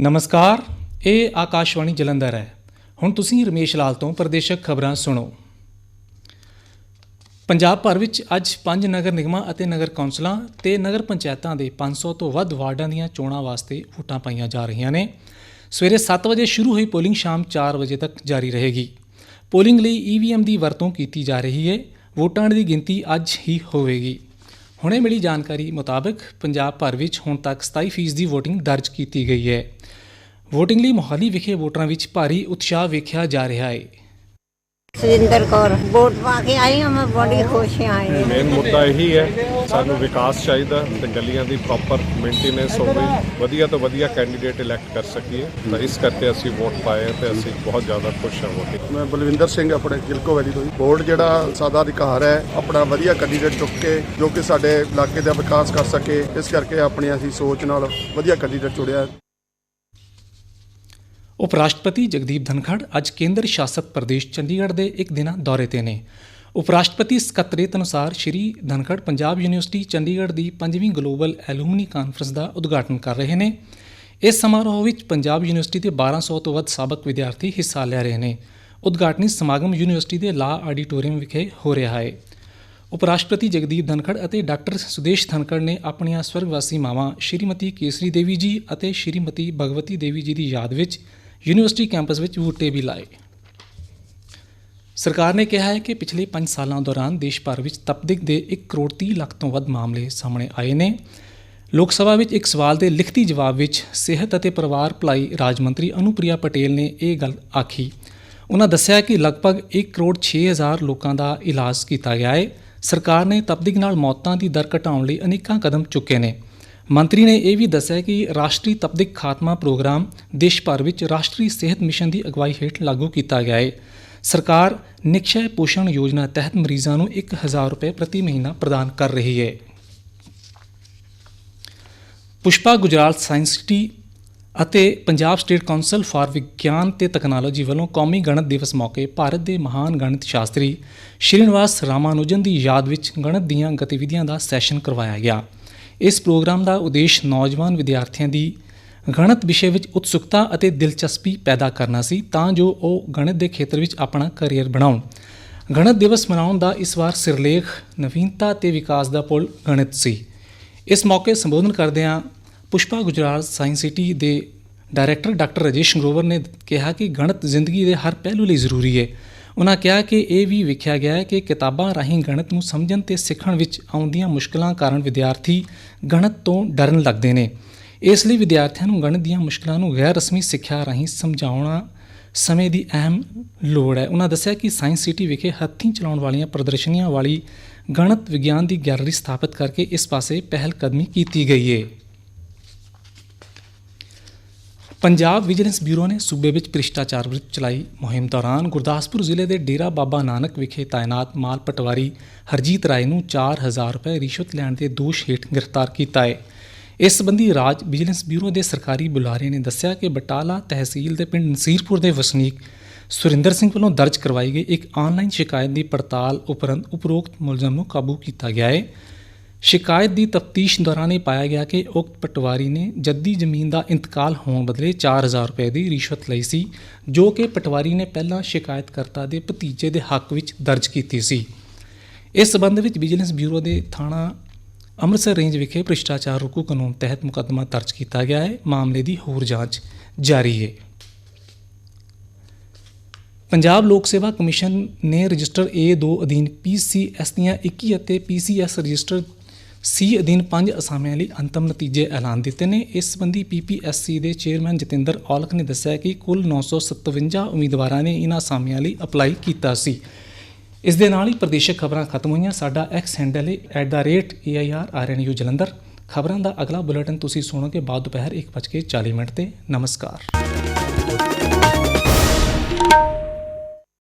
ਨਮਸਕਾਰ, ਇਹ ਆਕਾਸ਼ਵਾਣੀ ਜਲੰਧਰ ਹੈ। ਹੁਣ ਤੁਸੀਂ ਰਮੇਸ਼ ਲਾਲ ਤੋਂ ਪ੍ਰਦੇਸ਼ਕ ਖਬਰਾਂ ਸੁਣੋ। ਪੰਜਾਬ ਭਰ ਵਿੱਚ ਅੱਜ ਪੰਜ ਨਗਰ ਨਿਗਮਾਂ ਅਤੇ ਨਗਰ ਕੌਂਸਲਾਂ ਤੇ ਨਗਰ ਪੰਚਾਇਤਾਂ ਦੇ 500 ਤੋਂ ਵੱਧ ਵਾਰਡਾਂ ਦੀਆਂ ਚੋਣਾਂ ਵਾਸਤੇ ਵੋਟਾਂ ਪਾਈਆਂ ਜਾ ਰਹੀਆਂ ਨੇ। ਸਵੇਰੇ 7 ਵਜੇ ਸ਼ੁਰੂ ਹੋਈ ਪੋਲਿੰਗ, ਸ਼ਾਮ 4 ਵਜੇ ਤੱਕ ਜਾਰੀ ਰਹੇਗੀ। ਪੋਲਿੰਗ ਲਈ ਈਵੀਐਮ ਦੀ ਵਰਤੋਂ ਕੀਤੀ ਜਾ ਰਹੀ ਹੈ। ਵੋਟਾਂ ਦੀ ਗਿਣਤੀ ਅੱਜ ਹੀ ਹੋਵੇਗੀ। ਹੁਣੇ ਮਿਲੀ ਜਾਣਕਾਰੀ ਮੁਤਾਬਕ ਪੰਜਾਬ ਭਰ ਵਿੱਚ ਹੁਣ ਤੱਕ 27% ਦੀ VOTING ਦਰਜ ਕੀਤੀ ਗਈ ਹੈ। VOTING ਲਈ ਮੋਹਾਲੀ ਵਿਖੇ ਵੋਟਰਾਂ ਵਿੱਚ ਭਾਰੀ ਉਤਸ਼ਾਹ ਵੇਖਿਆ ਜਾ ਰਿਹਾ ਹੈ। ਸੁਰਿੰਦਰ ਕੌਰ ਵੋਟ ਪਾ ਕੇ ਆਈ ਹਾਂ ਮੈਂ ਬੜੀ ਖੁਸ਼ ਹਾਂ ਆਈ ਮੇਨ ਮੁੱਦਾ ਇਹੀ ਹੈ ਸਾਨੂੰ ਵਿਕਾਸ ਚਾਹੀਦਾ ਤੇ ਗਲੀਆਂ ਦੀ ਪ੍ਰੋਪਰ ਮੇਨਟੇਨੈਂਸ ਹੋਵੇ ਵਧੀਆ ਤੋਂ ਵਧੀਆ ਕੈਂਡੀਡੇਟ ਇਲੈਕਟ ਕਰ ਸਕੀਏ ਤਾਂ ਇਸ ਕਰਕੇ ਅਸੀਂ ਵੋਟ ਪਾਏ ਤੇ ਅਸੀਂ ਬਹੁਤ ਜ਼ਿਆਦਾ ਖੁਸ਼ ਹਾਂ ਵੋਟਿੰਗ ਮੈਂ ਬਲਵਿੰਦਰ ਸਿੰਘ ਆਪਣੇ ਗਿਲਕੋ ਵੈਲੀ ਤੋਂ ਬੋਰਡ ਜਿਹੜਾ ਸਾਦਾ ਅਧਿਕਾਰ ਹੈ ਆਪਣਾ ਵਧੀਆ ਕੈਂਡੀਡੇਟ ਚੁੱਕ ਕੇ ਜੋ ਕਿ ਸਾਡੇ ਇਲਾਕੇ ਦਾ ਵਿਕਾਸ ਕਰ ਸਕੇ ਇਸ ਕਰਕੇ ਆਪਣੀ ਅਸੀਂ ਸੋਚ ਨਾਲ ਵਧੀਆ ਕੈਂਡੀਡੇਟ ਚੁਣਿਆ। ਉਪ ਰਾਸ਼ਟਰਪਤੀ ਜਗਦੀਪ ਧਨਖੜ ਅੱਜ ਕੇਂਦਰ ਸ਼ਾਸਤ ਪ੍ਰਦੇਸ਼ ਚੰਡੀਗੜ੍ਹ ਦੇ ਇੱਕ ਦਿਨਾਂ ਦੌਰੇ ਤੇ ਨੇ ਉਪ ਰਾਸ਼ਟਰਪਤੀ ਸਕੱਤਰੇਤ ਅਨੁਸਾਰ ਸ਼੍ਰੀ ਧਨਖੜ ਪੰਜਾਬ ਯੂਨੀਵਰਸਿਟੀ ਚੰਡੀਗੜ੍ਹ ਦੀ 5ਵੀਂ ਗਲੋਬਲ ਐਲੂਮਨੀ ਕਾਨਫਰੰਸ ਦਾ ਉਦਘਾਟਨ ਕਰ ਰਹੇ ਨੇ ਇਸ ਸਮਾਰੋਹ ਵਿੱਚ ਪੰਜਾਬ ਯੂਨੀਵਰਸਿਟੀ ਦੇ 1200 ਤੋਂ ਵੱਧ ਸਾਬਕ ਵਿਦਿਆਰਥੀ ਹਿੱਸਾ ਲੈ ਰਹੇ ਨੇ ਉਦਘਾਟਨੀ ਸਮਾਗਮ ਯੂਨੀਵਰਸਿਟੀ ਦੇ ਲਾ ਆਡੀਟੋਰੀਅਮ ਵਿਖੇ ਹੋ ਰਿਹਾ ਹੈ ਉਪ ਰਾਸ਼ਟਰਪਤੀ ਜਗਦੀਪ ਧਨਖੜ ਅਤੇ ਡਾਕਟਰ ਸੁਦੇਸ਼ ਧਨਖੜ ਨੇ ਆਪਣੀਆਂ ਸਵਰਗਵਾਸੀ ਮਾਵਾਂ ਸ਼੍ਰੀਮਤੀ ਕੇਸਰੀ ਦੇਵੀ ਜੀ ਅਤੇ ਸ਼੍ਰੀਮਤੀ ਭਗਵਤੀ ਦੇਵੀ ਜੀ ਦੀ ਯਾਦ ਵਿੱਚ ਯੂਨੀਵਰਸਿਟੀ ਕੈਂਪਸ ਵਿੱਚ ਬੂਟੇ ਵੀ ਲਾਏ। ਸਰਕਾਰ ਨੇ ਕਿਹਾ ਹੈ ਕਿ ਪਿਛਲੇ 5 ਸਾਲਾਂ ਦੌਰਾਨ ਦੇਸ਼ ਭਰ ਵਿੱਚ ਤਪਦਿਕ ਦੇ 1 ਕਰੋੜ 30 ਲੱਖ ਤੋਂ ਵੱਧ ਮਾਮਲੇ ਸਾਹਮਣੇ ਆਏ ਨੇ। ਲੋਕ ਸਭਾ ਵਿੱਚ ਇੱਕ ਸਵਾਲ ਦੇ ਲਿਖਤੀ ਜਵਾਬ ਵਿੱਚ ਸਿਹਤ ਅਤੇ ਪਰਿਵਾਰ ਭਲਾਈ ਰਾਜ ਮੰਤਰੀ ਅਨੁਪ੍ਰਿਆ ਪਟੇਲ ਨੇ ਇਹ ਗੱਲ ਆਖੀ। ਉਹਨਾਂ ਦੱਸਿਆ ਕਿ ਲਗਭਗ 1 ਕਰੋੜ 6000 ਲੋਕਾਂ ਦਾ ਇਲਾਜ ਕੀਤਾ ਗਿਆ ਹੈ। ਸਰਕਾਰ ਨੇ ਤਪਦਿਕ ਨਾਲ ਮੌਤਾਂ ਦੀ ਦਰ ਘਟਾਉਣ ਲਈ ਅਨੇਕਾਂ ਕਦਮ ਚੁੱਕੇ ਨੇ। ਮੰਤਰੀ ਨੇ ਇਹ ਵੀ ਦੱਸਿਆ ਕਿ ਰਾਸ਼ਟਰੀ ਤਪਦਿਕ ਖਾਤਮਾ ਪ੍ਰੋਗਰਾਮ ਦੇਸ਼ ਭਰ ਵਿੱਚ ਰਾਸ਼ਟਰੀ ਸਿਹਤ ਮਿਸ਼ਨ ਦੀ ਅਗਵਾਈ ਹੇਠ ਲਾਗੂ ਕੀਤਾ ਗਿਆ ਹੈ ਸਰਕਾਰ ਨਿਕਸ਼ੈ ਪੋਸ਼ਣ ਯੋਜਨਾ ਤਹਿਤ ਮਰੀਜ਼ਾਂ ਨੂੰ 1000 ਰੁਪਏ ਪ੍ਰਤੀ ਮਹੀਨਾ ਪ੍ਰਦਾਨ ਕਰ ਰਹੀ ਹੈ ਪੁਸ਼ਪਾ ਗੁਜਰਾਲ ਸਾਇੰਸ ਸਿਟੀ ਅਤੇ ਪੰਜਾਬ ਸਟੇਟ ਕਾਉਂਸਲ ਫਾਰ ਵਿਗਿਆਨ ਤੇ ਤਕਨਾਲੋਜੀ ਵੱਲੋਂ ਕੌਮੀ ਗਣਿਤ ਦਿਵਸ ਮੌਕੇ ਭਾਰਤ ਦੇ ਮਹਾਨ ਗਣਿਤ ਸ਼ਾਸਤਰੀ ਸ਼੍ਰੀਨਿਵਾਸ ਰਾਮਾਨੁਜਨ ਦੀ ਯਾਦ ਵਿੱਚ ਗਣਿਤ ਦੀਆਂ ਗਤੀਵਿਧੀਆਂ ਦਾ ਸੈਸ਼ਨ ਕਰਵਾਇਆ ਗਿਆ। ਇਸ ਪ੍ਰੋਗਰਾਮ ਦਾ ਉਦੇਸ਼ ਨੌਜਵਾਨ ਵਿਦਿਆਰਥੀਆਂ ਦੀ ਗਣਿਤ ਵਿਸ਼ੇ ਵਿੱਚ ਉਤਸੁਕਤਾ ਅਤੇ ਦਿਲਚਸਪੀ ਪੈਦਾ ਕਰਨਾ ਸੀ, ਤਾਂ ਜੋ ਉਹ ਗਣਿਤ ਦੇ ਖੇਤਰ ਵਿੱਚ ਆਪਣਾ ਕੈਰੀਅਰ ਬਣਾਉਣ। ਗਣਿਤ ਦਿਵਸ ਮਨਾਉਣ ਦਾ ਇਸ ਵਾਰ ਸਿਰਲੇਖ ਨਵੀਨਤਾ ਤੇ ਵਿਕਾਸ ਦਾ ਪੁਲ ਗਣਿਤ ਸੀ। ਇਸ ਮੌਕੇ ਸੰਬੋਧਨ ਕਰਦਿਆਂ ਪੁਸ਼ਪਾ ਗੁਜਰਾਲ ਸਾਇੰਸ ਸਿਟੀ ਦੇ ਡਾਇਰੈਕਟਰ ਡਾਕਟਰ ਰਜੇਸ਼ ਗਰੋਵਰ ਨੇ ਕਿਹਾ ਕਿ ਗਣਿਤ ਜ਼ਿੰਦਗੀ ਦੇ ਹਰ ਪਹਿਲੂ ਲਈ ਜ਼ਰੂਰੀ ਹੈ। ਉਹਨਾਂ ਕਿਹਾ ਕਿ ਇਹ ਵੀ ਵੇਖਿਆ ਗਿਆ ਹੈ ਕਿ ਕਿਤਾਬਾਂ ਰਾਹੀਂ ਗਣਿਤ ਨੂੰ ਸਮਝਣ ਤੇ ਸਿੱਖਣ ਵਿੱਚ ਆਉਂਦੀਆਂ ਮੁਸ਼ਕਲਾਂ ਕਾਰਨ ਵਿਦਿਆਰਥੀ ਗਣਿਤ ਤੋਂ ਡਰਨ ਲੱਗਦੇ ਨੇ। ਇਸ ਲਈ ਵਿਦਿਆਰਥੀਆਂ ਨੂੰ ਗਣਿਤ ਦੀਆਂ ਮੁਸ਼ਕਲਾਂ ਨੂੰ ਗੈਰ ਰਸਮੀ ਸਿੱਖਿਆ ਰਾਹੀਂ ਸਮਝਾਉਣਾ ਸਮੇਂ ਦੀ ਅਹਿਮ ਲੋੜ ਹੈ। ਉਹਨਾਂ ਦੱਸਿਆ ਕਿ ਸਾਇੰਸ ਸਿਟੀ ਵਿਖੇ ਹੱਥੀਂ ਚਲਾਉਣ ਵਾਲੀਆਂ ਪ੍ਰਦਰਸ਼ਨੀਆਂ ਵਾਲੀ ਗਣਿਤ ਵਿਗਿਆਨ ਦੀ ਗੈਲਰੀ ਸਥਾਪਿਤ ਕਰਕੇ ਇਸ ਪਾਸੇ ਪਹਿਲ ਕਦਮੀ ਕੀਤੀ ਗਈ ਹੈ ਪੰਜਾਬ ਵਿਜੀਲੈਂਸ ਬਿਊਰੋ ਨੇ ਸੂਬੇ ਵਿੱਚ ਭ੍ਰਿਸ਼ਟਾਚਾਰ ਵਿਰੁੱਧ ਚਲਾਈ ਮੁਹਿੰਮ ਦੌਰਾਨ ਗੁਰਦਾਸਪੁਰ ਜ਼ਿਲ੍ਹੇ ਦੇ ਡੇਰਾ ਬਾਬਾ ਨਾਨਕ ਵਿਖੇ ਤਾਇਨਾਤ ਮਾਲ ਪਟਵਾਰੀ ਹਰਜੀਤ ਰਾਏ ਨੂੰ 4000 ਰੁਪਏ ਰਿਸ਼ਵਤ ਲੈਣ ਦੇ ਦੋਸ਼ ਹੇਠ ਗ੍ਰਿਫਤਾਰ ਕੀਤਾ ਹੈ। ਇਸ ਸੰਬੰਧੀ ਰਾਜ ਵਿਜੀਲੈਂਸ ਬਿਊਰੋ ਦੇ ਸਰਕਾਰੀ ਬੁਲਾਰੇ ਨੇ ਦੱਸਿਆ ਕਿ ਬਟਾਲਾ ਤਹਿਸੀਲ ਦੇ ਪਿੰਡ ਨਸੀਰਪੁਰ ਦੇ ਵਸਨੀਕ ਸੁਰਿੰਦਰ ਸਿੰਘ ਵੱਲੋਂ ਦਰਜ ਕਰਵਾਈ ਗਈ ਇੱਕ ਆਨਲਾਈਨ ਸ਼ਿਕਾਇਤ ਦੀ ਪੜਤਾਲ ਉਪਰੰਤ ਉਪਰੋਕਤ ਮੁਲਜ਼ਮ ਨੂੰ ਕਾਬੂ ਕੀਤਾ ਗਿਆ ਹੈ। ਸ਼ਿਕਾਇਤ ਦੀ ਤਫਤੀਸ਼ ਦੌਰਾਨ ਇਹ ਪਾਇਆ ਗਿਆ ਕਿ ਉਕਤ ਪਟਵਾਰੀ ਨੇ ਜੱਦੀ ਜ਼ਮੀਨ ਦਾ ਇੰਤਕਾਲ ਹੋਣ ਬਦਲੇ 4000 ਰੁਪਏ ਦੀ ਰਿਸ਼ਵਤ ਲਈ ਸੀ, ਜੋ ਕਿ ਪਟਵਾਰੀ ਨੇ ਪਹਿਲਾਂ ਸ਼ਿਕਾਇਤਕਰਤਾ ਦੇ ਭਤੀਜੇ ਦੇ ਹੱਕ ਵਿੱਚ ਦਰਜ ਕੀਤੀ ਸੀ। ਇਸ ਸਬੰਧ ਵਿੱਚ ਵਿਜੀਲੈਂਸ ਬਿਊਰੋ ਦੇ ਥਾਣਾ ਅੰਮ੍ਰਿਤਸਰ ਰੇਂਜ ਵਿਖੇ ਭ੍ਰਿਸ਼ਟਾਚਾਰ ਰੋਕੂ ਕਾਨੂੰਨ ਤਹਿਤ ਮੁਕੱਦਮਾ ਦਰਜ ਕੀਤਾ ਗਿਆ ਹੈ। ਮਾਮਲੇ ਦੀ ਹੋਰ ਜਾਂਚ ਜਾਰੀ ਹੈ। ਪੰਜਾਬ ਲੋਕ ਸੇਵਾ ਕਮਿਸ਼ਨ ਨੇ ਰਜਿਸਟਰ A2 ਅਧੀਨ PCS ਦੀਆਂ 21 ਅਤੇ PCS ਰਜਿਸਟਰ ਸੀ ਅਧੀਨ ਪੰਜ ਅਸਾਮੀਆਂ ਲਈ ਅੰਤਮ ਨਤੀਜੇ ਐਲਾਨ ਦਿੱਤੇ ਨੇ। ਇਸ ਸੰਬੰਧੀ PPSC ਦੇ ਚੇਅਰਮੈਨ ਜਤਿੰਦਰ ਔਲਖ ਨੇ ਦੱਸਿਆ ਕਿ ਕੁੱਲ 957 ਉਮੀਦਵਾਰਾਂ ਨੇ ਇਹਨਾਂ ਅਸਾਮੀਆਂ ਲਈ ਅਪਲਾਈ ਕੀਤਾ ਸੀ। ਇਸ ਦੇ ਨਾਲ ਹੀ ਪ੍ਰਦੇਸ਼ਕ ਖਬਰਾਂ ਖਤਮ ਹੋਈਆਂ। ਸਾਡਾ ਐਕਸ ਹੈਂਡਲ ਹੈ @airrnu ਜਲੰਧਰ। ਖਬਰਾਂ ਦਾ ਅਗਲਾ ਬੁਲੇਟਿਨ ਤੁਸੀਂ ਸੁਣੋਗੇ ਬਾਅਦ ਦੁਪਹਿਰ 1:40 ਮਿੰਟ ਤੇ। ਨਮਸਕਾਰ।